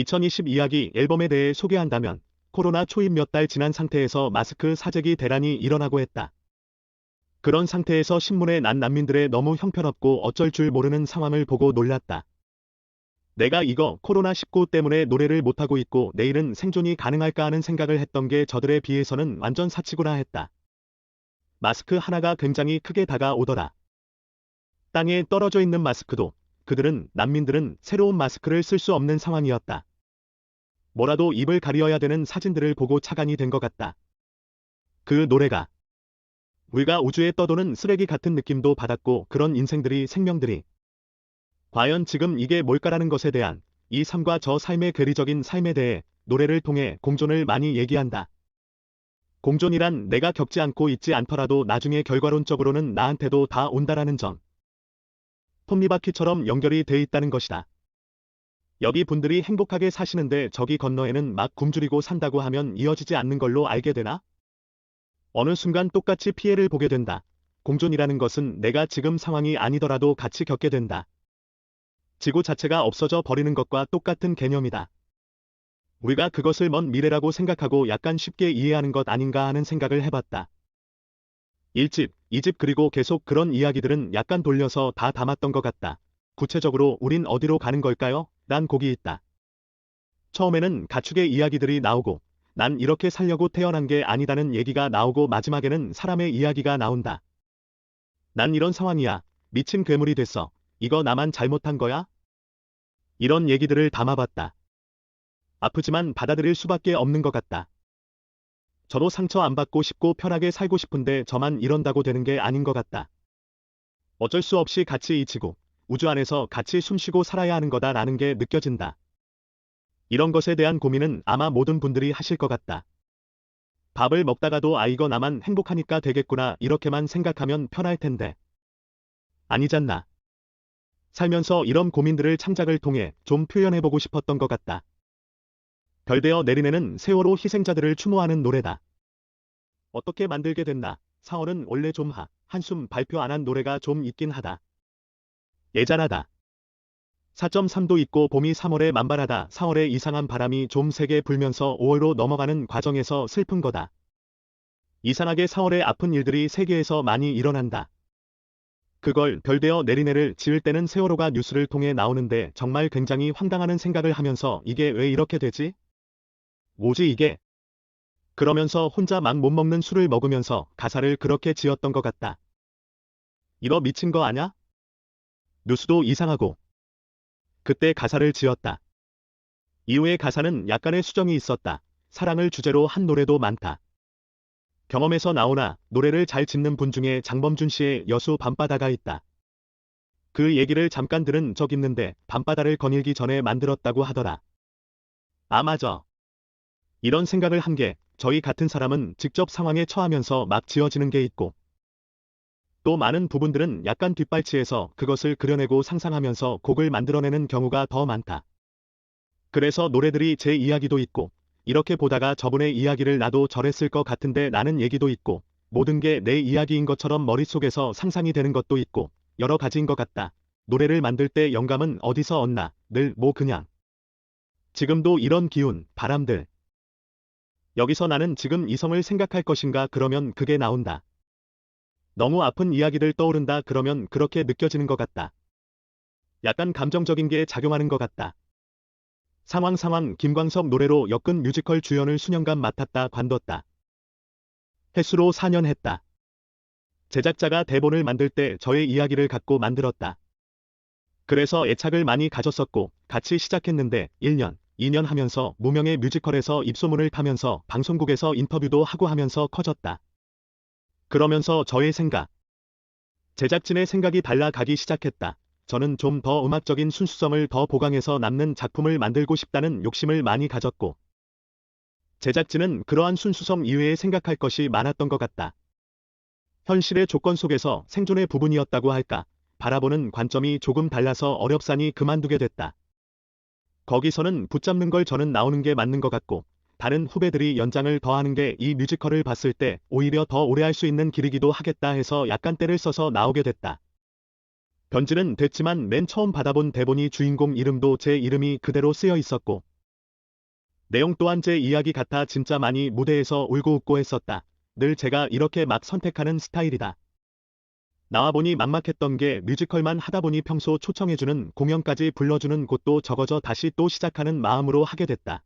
2020 이야기 앨범에 대해 소개한다면 코로나 초입 몇 달 지난 상태에서 마스크 사재기 대란이 일어나고 했다. 그런 상태에서 신문에 난 난민들의 너무 형편없고 어쩔 줄 모르는 상황을 보고 놀랐다. 내가 이거 코로나19 때문에 노래를 못하고 있고 내일은 생존이 가능할까 하는 생각을 했던 게 저들에 비해서는 완전 사치구나 했다. 마스크 하나가 굉장히 크게 다가오더라. 땅에 떨어져 있는 마스크도 그들은 난민들은 새로운 마스크를 쓸 수 없는 상황이었다. 뭐라도 입을 가려야 되는 사진들을 보고 차간이 된 것 같다. 그 노래가 우리가 우주에 떠도는 쓰레기 같은 느낌도 받았고 그런 인생들이 생명들이 과연 지금 이게 뭘까라는 것에 대한 이 삶과 저 삶의 괴리적인 삶에 대해 노래를 통해 공존을 많이 얘기한다. 공존이란 내가 겪지 않고 있지 않더라도 나중에 결과론적으로는 나한테도 다 온다라는 점. 톱니바퀴처럼 연결이 돼 있다는 것이다. 여기 분들이 행복하게 사시는데 저기 건너에는 막 굶주리고 산다고 하면 이어지지 않는 걸로 알게 되나? 어느 순간 똑같이 피해를 보게 된다. 공존이라는 것은 내가 지금 상황이 아니더라도 같이 겪게 된다. 지구 자체가 없어져 버리는 것과 똑같은 개념이다. 우리가 그것을 먼 미래라고 생각하고 약간 쉽게 이해하는 것 아닌가 하는 생각을 해봤다. 1집, 2집 그리고 계속 그런 이야기들은 약간 돌려서 다 담았던 것 같다. 구체적으로 우린 어디로 가는 걸까요? 난 곡이 있다. 처음에는 가축의 이야기들이 나오고 난 이렇게 살려고 태어난 게 아니다는 얘기가 나오고 마지막에는 사람의 이야기가 나온다. 난 이런 상황이야. 미친 괴물이 됐어. 이거 나만 잘못한 거야? 이런 얘기들을 담아봤다. 아프지만 받아들일 수밖에 없는 것 같다. 저도 상처 안 받고 싶고 편하게 살고 싶은데 저만 이런다고 되는 게 아닌 것 같다. 어쩔 수 없이 같이 이 지구, 우주 안에서 같이 숨쉬고 살아야 하는 거다라는 게 느껴진다. 이런 것에 대한 고민은 아마 모든 분들이 하실 것 같다. 밥을 먹다가도 아 이거 나만 행복하니까 되겠구나 이렇게만 생각하면 편할 텐데. 아니잖나. 살면서 이런 고민들을 창작을 통해 좀 표현해보고 싶었던 것 같다. 별되어 내리내는 세월호 희생자들을 추모하는 노래다. 어떻게 만들게 됐나? 사월은 원래 좀 하, 한숨 발표 안 한 노래가 좀 있긴 하다. 예전하다. 4.3도 있고 봄이 3월에 만발하다. 4월에 이상한 바람이 좀 세게 불면서 5월로 넘어가는 과정에서 슬픈 거다. 이상하게 4월에 아픈 일들이 세계에서 많이 일어난다. 그걸 별되어 내리내를 지을 때는 세월호가 뉴스를 통해 나오는데 정말 굉장히 황당하는 생각을 하면서 이게 왜 이렇게 되지? 뭐지 이게? 그러면서 혼자 막 못 먹는 술을 먹으면서 가사를 그렇게 지었던 것 같다. 이거 미친 거 아냐? 뉴스도 이상하고. 그때 가사를 지었다. 이후의 가사는 약간의 수정이 있었다. 사랑을 주제로 한 노래도 많다. 경험에서 나오나 노래를 잘 짓는 분 중에 장범준 씨의 여수 밤바다가 있다. 그 얘기를 잠깐 들은 적 있는데 밤바다를 거닐기 전에 만들었다고 하더라. 아 맞아. 이런 생각을 한 게 저희 같은 사람은 직접 상황에 처하면서 막 지어지는 게 있고 또 많은 부분들은 약간 뒷발치해서 그것을 그려내고 상상하면서 곡을 만들어내는 경우가 더 많다. 그래서 노래들이 제 이야기도 있고 이렇게 보다가 저분의 이야기를 나도 저랬을 것 같은데 나는 얘기도 있고 모든 게 내 이야기인 것처럼 머릿속에서 상상이 되는 것도 있고 여러 가지인 것 같다. 노래를 만들 때 영감은 어디서 얻나 늘 뭐 그냥 지금도 이런 기운, 바람들 여기서 나는 지금 이성을 생각할 것인가 그러면 그게 나온다. 너무 아픈 이야기들 떠오른다 그러면 그렇게 느껴지는 것 같다. 약간 감정적인 게 작용하는 것 같다. 상황 상황 김광석 노래로 엮은 뮤지컬 주연을 수년간 맡았다 관뒀다. 횟수로 4년 했다. 제작자가 대본을 만들 때 저의 이야기를 갖고 만들었다. 그래서 애착을 많이 가졌었고 같이 시작했는데 1년, 2년 하면서 무명의 뮤지컬에서 입소문을 타면서 방송국에서 인터뷰도 하고 하면서 커졌다. 그러면서 저의 생각, 제작진의 생각이 달라가기 시작했다. 저는 좀 더 음악적인 순수성을 더 보강해서 남는 작품을 만들고 싶다는 욕심을 많이 가졌고, 제작진은 그러한 순수성 이외에 생각할 것이 많았던 것 같다. 현실의 조건 속에서 생존의 부분이었다고 할까, 바라보는 관점이 조금 달라서 어렵사니 그만두게 됐다. 거기서는 붙잡는 걸 저는 나오는 게 맞는 것 같고, 다른 후배들이 연장을 더하는 게 이 뮤지컬을 봤을 때 오히려 더 오래 할 수 있는 길이기도 하겠다 해서 약간 때를 써서 나오게 됐다. 변질은 됐지만 맨 처음 받아본 대본이 주인공 이름도 제 이름이 그대로 쓰여 있었고 내용 또한 제 이야기 같아 진짜 많이 무대에서 울고 웃고 했었다. 늘 제가 이렇게 막 선택하는 스타일이다. 나와 보니 막막했던 게 뮤지컬만 하다 보니 평소 초청해주는 공연까지 불러주는 곳도 적어져 다시 또 시작하는 마음으로 하게 됐다.